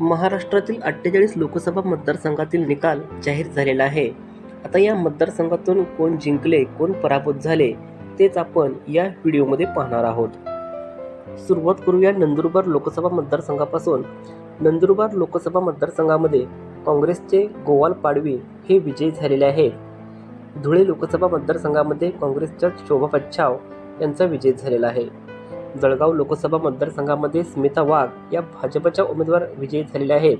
महाराष्ट्रातील अठ्ठेचाळीस लोकसभा मतदारसंघातील निकाल जाहीर झालेला आहे. आता या मतदारसंघातून कोण जिंकले कोण पराभूत झाले तेच आपण या व्हिडिओमध्ये पाहणार आहोत. सुरुवात करूया नंदुरबार लोकसभा मतदारसंघापासून. नंदुरबार लोकसभा मतदारसंघामध्ये काँग्रेसचे गोवाल पाडवी हे विजयी झालेले आहेत. धुळे लोकसभा मतदारसंघामध्ये काँग्रेसच्या शोभा पच्छाव यांचा विजय झालेला आहे. जळगाव लोकसभा मतदारसंघामध्ये स्मिता वाघ या भाजपच्या उमेदवार विजयी झालेल्या आहेत.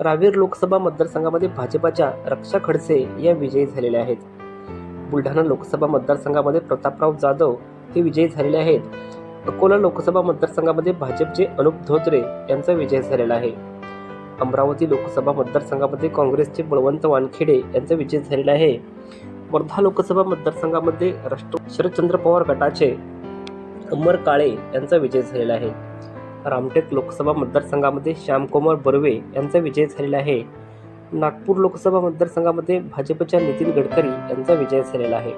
रावेर लोकसभा मतदारसंघामध्ये भाजपाच्या रक्षा खडसे या विजयी झालेल्या आहेत. बुलढाणा लोकसभा मतदारसंघामध्ये प्रतापराव जाधव हे विजयी झालेले आहेत. अकोला लोकसभा मतदारसंघामध्ये भाजपचे अनुप धोत्रे यांचा विजय झालेला आहे. अमरावती लोकसभा मतदारसंघामध्ये काँग्रेसचे बळवंत वानखेडे यांचा विजय झालेला आहे. वर्धा लोकसभा मतदारसंघामध्ये राष्ट्र शरदचंद्र पवार गटाचे अमर काळे यांचा विजय झालेला आहे. रामटेक लोकसभा मतदारसंघामध्ये श्यामकुमार बर्वे यांचा विजय झालेला आहे. नागपूर लोकसभा मतदारसंघामध्ये भाजपच्या नितीन गडकरी यांचा विजय झालेला आहे.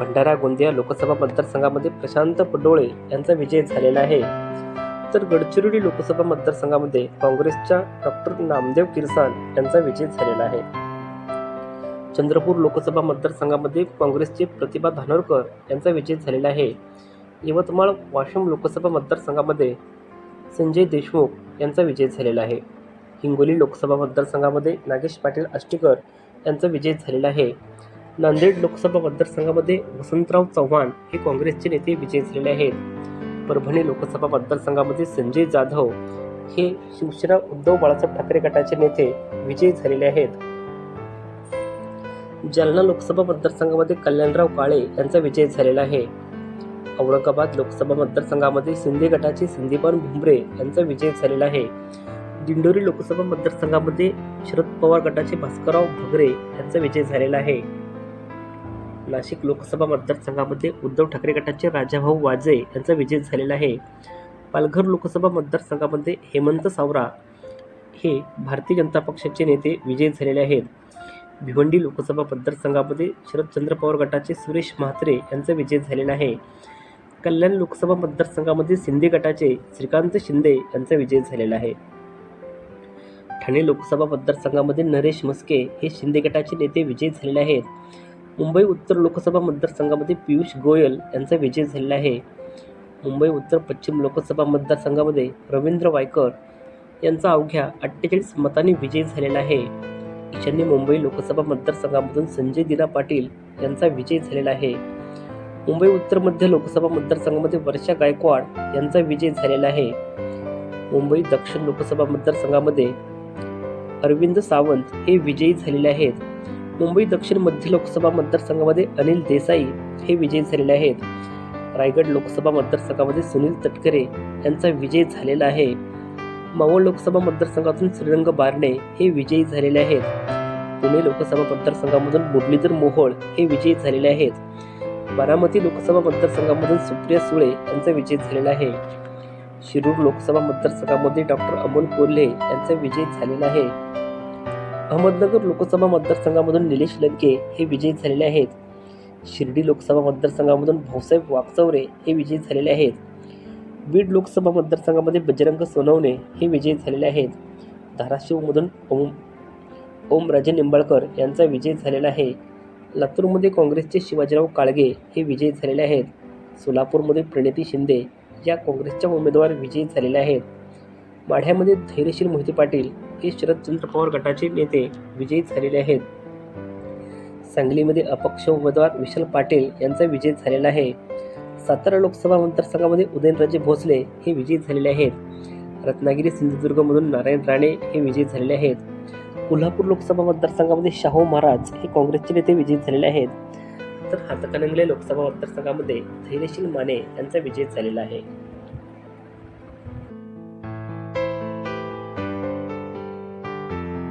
भंडारा गोंदिया लोकसभा मतदारसंघामध्ये प्रशांत पडोळे यांचा विजय झालेला आहे. तर गडचिरोली लोकसभा मतदारसंघामध्ये काँग्रेसच्या डॉक्टर नामदेव किरसाण यांचा विजय झालेला आहे. चंद्रपूर लोकसभा मतदारसंघामध्ये काँग्रेसचे प्रतिभा धानोरकर यांचा विजय झालेला आहे. यवतमाळ वाशिम लोकसभा मतदारसंघामध्ये संजय देशमुख यांचा विजय झालेला आहे. हिंगोली लोकसभा मतदारसंघामध्ये नागेश पाटील आष्टीकर यांचा विजय झालेला आहे. नांदेड लोकसभा मतदारसंघामध्ये वसंतराव चव्हाण हे काँग्रेसचे नेते विजयी झालेले आहेत. परभणी लोकसभा मतदारसंघामध्ये संजय जाधव हे शिवसेना उद्धव बाळासाहेब ठाकरे गटाचे नेते विजयी झालेले आहेत. जालना लोकसभा मतदारसंघामध्ये कल्याणराव काळे यांचा विजय झालेला आहे. औरंगाबाद लोकसभा मतदारसंघामध्ये शिंदे गटाचे संदीपान भुमरे यांचा विजय झालेला आहे. दिंडोरी लोकसभा मतदारसंघामध्ये शरद पवार गटाचे भास्करराव भगरे यांचा विजय झालेला आहे. नाशिक लोकसभा मतदारसंघामध्ये उद्धव ठाकरे गटाचे राजाभाऊ वाजे यांचा विजय झालेला आहे. पालघर लोकसभा मतदारसंघामध्ये हेमंत सावरा हे भारतीय जनता पक्षाचे नेते विजयी झालेले आहेत. भिवंडी लोकसभा मतदारसंघामध्ये शरदचंद्र पवार गटाचे सुरेश म्हात्रे यांचा विजय झालेला आहे. कल्याण लोकसभा मतदारसंघामध्ये शिंदे गटाचे श्रीकांत शिंदे यांचा विजय झालेला आहे. ठाणे लोकसभा मतदारसंघामध्ये नरेश मस्के हे शिंदे गटाचे नेते विजयी झालेले आहेत. मुंबई उत्तर लोकसभा मतदारसंघामध्ये पियुष गोयल यांचा विजय झालेला आहे. मुंबई उत्तर पश्चिम लोकसभा मतदारसंघामध्ये रवींद्र वायकर यांचा अवघ्या अठ्ठेचाळीस मतांनी विजय झालेला आहे. ईशान्य मुंबई लोकसभा मतदारसंघामधून संजय दिना पाटील यांचा विजय झालेला आहे. मुंबई उत्तर मध्य लोकसभा मतदारसंघामध्ये वर्षा गायकवाड यांचा विजय झालेला आहे. मुंबई दक्षिण लोकसभा मतदारसंघामध्ये अरविंद सावंत हे विजयी झालेले आहेत. मुंबई दक्षिण मध्य लोकसभा मतदारसंघामध्ये अनिल देसाई हे विजयी झालेले आहेत. रायगड लोकसभा मतदारसंघामध्ये सुनील तटकरे यांचा विजय झालेला आहे. मावळ लोकसभा मतदारसंघातून श्रीरंग बारणे हे विजयी झालेले आहेत. पुणे लोकसभा मतदारसंघामधून मुरलीधर मोहोळ हे विजयी झालेले आहेत. बारामती लोकसभा मतदारसंघामधून सुप्रिया सुळे यांचा विजय झालेला आहे. शिरूर लोकसभा मतदारसंघामध्ये डॉक्टर अमोल कोल्हे यांचा विजय झालेला आहे. अहमदनगर लोकसभा मतदारसंघामधून निलेश लंके हे विजयी झालेले आहेत. शिर्डी लोकसभा मतदारसंघामधून भाऊसाहेब वाकचौरे हे विजयी झालेले आहेत. बीड लोकसभा मतदारसंघामध्ये बजरंग सोनवणे हे विजयी झालेले आहेत. धाराशिवमधून ओम ओमराजे निंबाळकर यांचा विजय झालेला आहे. लातूरमध्ये काँग्रेसचे शिवाजीराव काळगे हे विजयी झालेले आहेत. सोलापूरमध्ये प्रणिती शिंदे या काँग्रेसच्या उमेदवार विजयी झालेल्या आहेत. माढ्यामध्ये धैर्यशील मोहिते पाटील हे शरदचंद्र पवार गटाचे नेते विजयी झालेले आहेत. सांगलीमध्ये अपक्ष उमेदवार विशाल पाटील यांचा विजय झालेला आहे. सातारा लोकसभा मतदारसंघामध्ये उदयनराजे भोसले हे विजयी झालेले आहेत. रत्नागिरी सिंधुदुर्गमधून नारायण राणे हे विजयी झालेले आहेत. कोल्हापूर लोकसभा मतदारसंघामध्ये शाहू महाराज हे काँग्रेसचे नेते विजयी झालेले आहेत. तर हातकणंगले लोकसभा मतदारसंघामध्ये धैर्यशील माने यांचा विजय झालेला आहे.